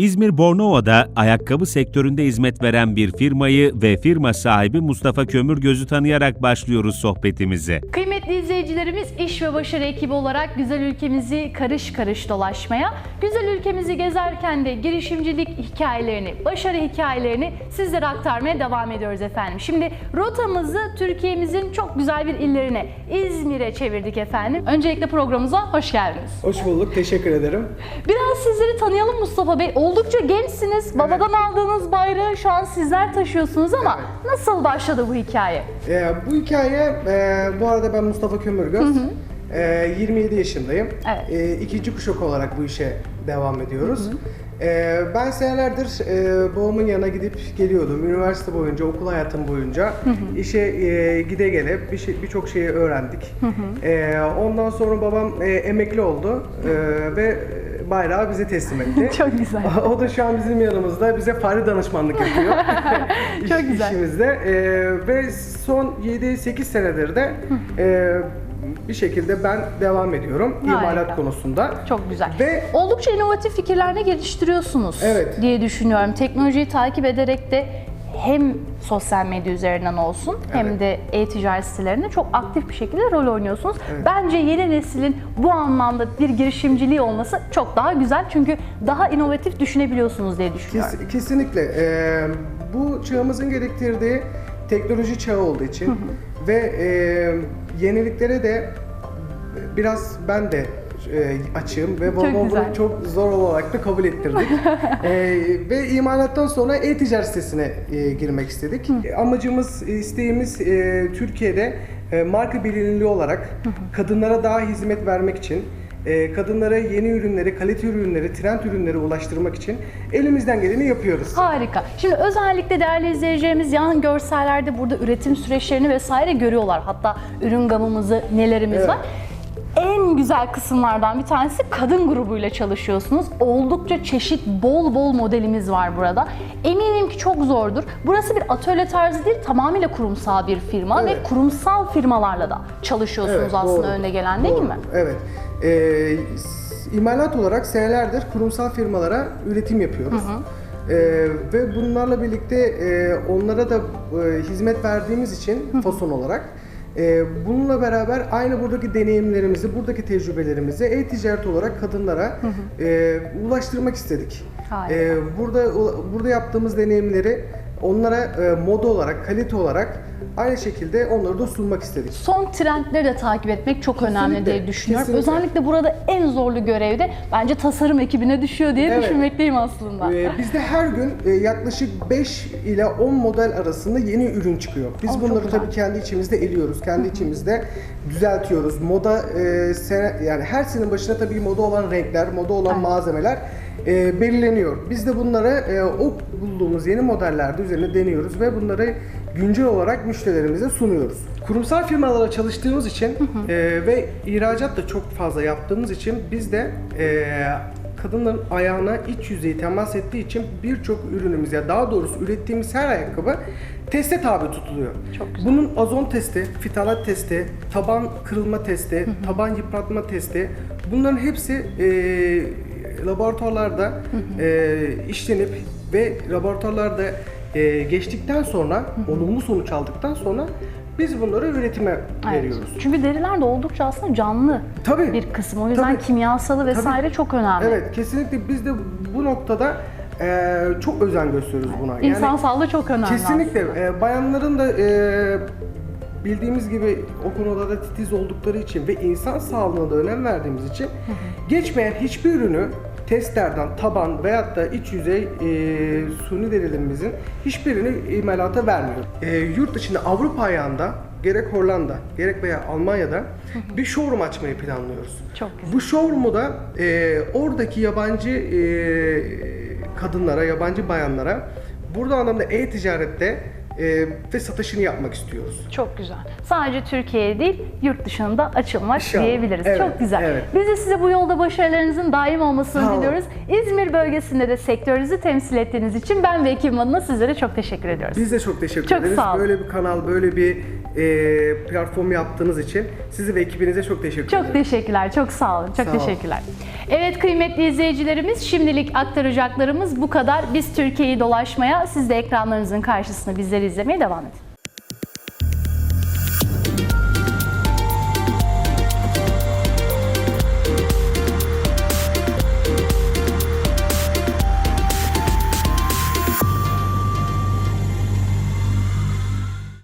İzmir Bornova'da ayakkabı sektöründe hizmet veren bir firmayı ve firma sahibi Mustafa Kömürgöz'ü tanıyarak başlıyoruz sohbetimize. Kıymetli izleyicilerimiz iş ve başarı ekibi olarak güzel ülkemizi karış karış dolaşmaya, güzel ülkemizi gezerken de girişimcilik hikayelerini, başarı hikayelerini sizlere aktarmaya devam ediyoruz efendim. Şimdi rotamızı Türkiye'mizin çok güzel bir illerine, İzmir'e çevirdik efendim. Öncelikle programımıza hoş geldiniz. Hoş bulduk, teşekkür ederim. Biraz sizleri tanıyalım Mustafa Bey. Oldukça gençsiniz. Babadan aldığınız bayrağı şu an sizler taşıyorsunuz ama nasıl başladı bu hikaye? Ee, bu hikaye, e, bu arada ben Mustafa Kömürgöz. Ee, 27 yaşındayım. Evet. Ee, ikinci kuşak olarak bu işe devam ediyoruz. Ee, ben senelerdir e, babamın yanına gidip geliyordum. Üniversite boyunca, okul hayatım boyunca işe e, gide gele bir şey- birçok şeyi öğrendik. Ee, ondan sonra babam e, emekli oldu e, ve bayrağı bize teslim etti. Çok güzel. O da şu an bizim yanımızda bize fare danışmanlık yapıyor. Çok İş- güzel. işimizde. Ee, ve son 7-8 senedir de e, bir şekilde ben devam ediyorum Harika. imalat konusunda. Çok güzel. Ve Oldukça inovatif fikirlerde geliştiriyorsunuz Evet. diye düşünüyorum. Teknolojiyi takip ederek de hem sosyal medya üzerinden olsun hem Evet. de e-ticaret sitelerinde çok aktif bir şekilde rol oynuyorsunuz. Bence yeni neslin bu anlamda bir girişimciliği olması çok daha güzel. Çünkü daha inovatif düşünebiliyorsunuz diye düşünüyorum. kes- kesinlikle e, bu çağımızın gerektirdiği teknoloji çağı olduğu için ve e, yeniliklere de biraz ben de e, açığım ve babam güzel. bunu çok zor olarak da kabul ettirdik. E, ve imalattan sonra e-ticaret sitesine e, girmek istedik. E, Amacımız, isteğimiz e, Türkiye'de e, marka bilinirliği olarak kadınlara daha hizmet vermek için e, kadınlara yeni ürünleri, kalite ürünleri, trend ürünleri ulaştırmak için elimizden geleni yapıyoruz. Harika. Şimdi özellikle değerli izleyicilerimiz yan görsellerde burada üretim süreçlerini vesaire görüyorlar. Hatta ürün gamımızı, nelerimiz Evet. var. En güzel kısımlardan bir tanesi kadın grubuyla çalışıyorsunuz. Oldukça çeşit, bol bol modelimiz var burada. Eminim ki çok zordur. Burası bir atölye tarzı değil, tamamıyla kurumsal bir firma Evet. ve kurumsal firmalarla da çalışıyorsunuz Evet, aslında doğru. önde gelen değil Doğru. mi? Evet. Ee, imalat olarak senelerdir kurumsal firmalara üretim yapıyoruz. Ee, ve bunlarla birlikte e, onlara da e, hizmet verdiğimiz için fason olarak bununla beraber aynı buradaki deneyimlerimizi, buradaki tecrübelerimizi e-ticaret olarak kadınlara e, ulaştırmak istedik. E, burada burada yaptığımız deneyimleri onlara e, moda olarak, kalite olarak aynı şekilde onları da sunmak istedik. Son trendleri de takip etmek çok önemli Kesinlikle, diye düşünüyorum. kesinlikle. Özellikle burada en zorlu görev de bence tasarım ekibine düşüyor diye Evet. düşünmekteyim aslında. Ee, bizde her gün e, yaklaşık 5 ile 10 model arasında yeni ürün çıkıyor. Biz Oh, bunları tabii kendi içimizde eliyoruz, kendi içimizde düzeltiyoruz. Moda e, sene, yani her senenin başına tabii moda olan renkler, moda olan Evet. malzemeler e, belirleniyor. Biz de bunları e, o bulduğumuz yeni modellerde üzerine deniyoruz ve bunları güncel olarak müşterilerimize sunuyoruz. Kurumsal firmalara çalıştığımız için e, ve ihracat da çok fazla yaptığımız için biz de e, kadınların ayağına iç yüzeyi temas ettiği için birçok ürünümüz ya daha doğrusu ürettiğimiz her ayakkabı teste tabi tutuluyor. Çok güzel. Bunun ozon testi, fitalat testi, taban kırılma testi, taban yıpratma testi bunların hepsi e, laboratuvarlarda e, işlenip ve laboratuvarlarda e, geçtikten sonra olumlu sonuç aldıktan sonra biz bunları üretime Evet. veriyoruz. Çünkü deriler de oldukça aslında canlı Tabii. bir kısmı. O yüzden Tabii. kimyasalı vesaire çok önemli. Evet kesinlikle biz de bu noktada e, çok özen gösteriyoruz buna. Yani İnsan sağlığı çok önemli kesinlikle e, bayanların da e, bildiğimiz gibi o konularda titiz oldukları için ve insan sağlığına da önem verdiğimiz için geçmeyen hiçbir ürünü testlerden taban veyahut da iç yüzey e, suni derilerimizin hiçbirini imalata vermiyor. E, yurt dışında Avrupa ayağında gerek Hollanda gerek veya Almanya'da bir showroom açmayı planlıyoruz. Çok güzel. Bu showroom'u da e, oradaki yabancı e, kadınlara, yabancı bayanlara burada anlamda e-ticarette e, ve satışını yapmak istiyoruz. Çok güzel. Sadece Türkiye'ye değil, yurt dışına da açılmak İnşallah. diyebiliriz. Evet, Çok güzel. evet. Biz de size bu yolda başarılarınızın daim olmasını olun. diliyoruz. İzmir bölgesinde de sektörünüzü temsil ettiğiniz için ben ve ekibim adına sizlere çok teşekkür ediyoruz. Biz de çok teşekkür Çok ederiz. sağ olun. Böyle bir kanal, böyle bir e, platform yaptığınız için sizi ve ekibinize çok teşekkür Çok ederim. teşekkürler, çok sağ olun, çok Sağ olun. teşekkürler. Evet kıymetli izleyicilerimiz, şimdilik aktaracaklarımız bu kadar. Biz Türkiye'yi dolaşmaya, siz de ekranlarınızın karşısında bizleri izlemeye devam edin.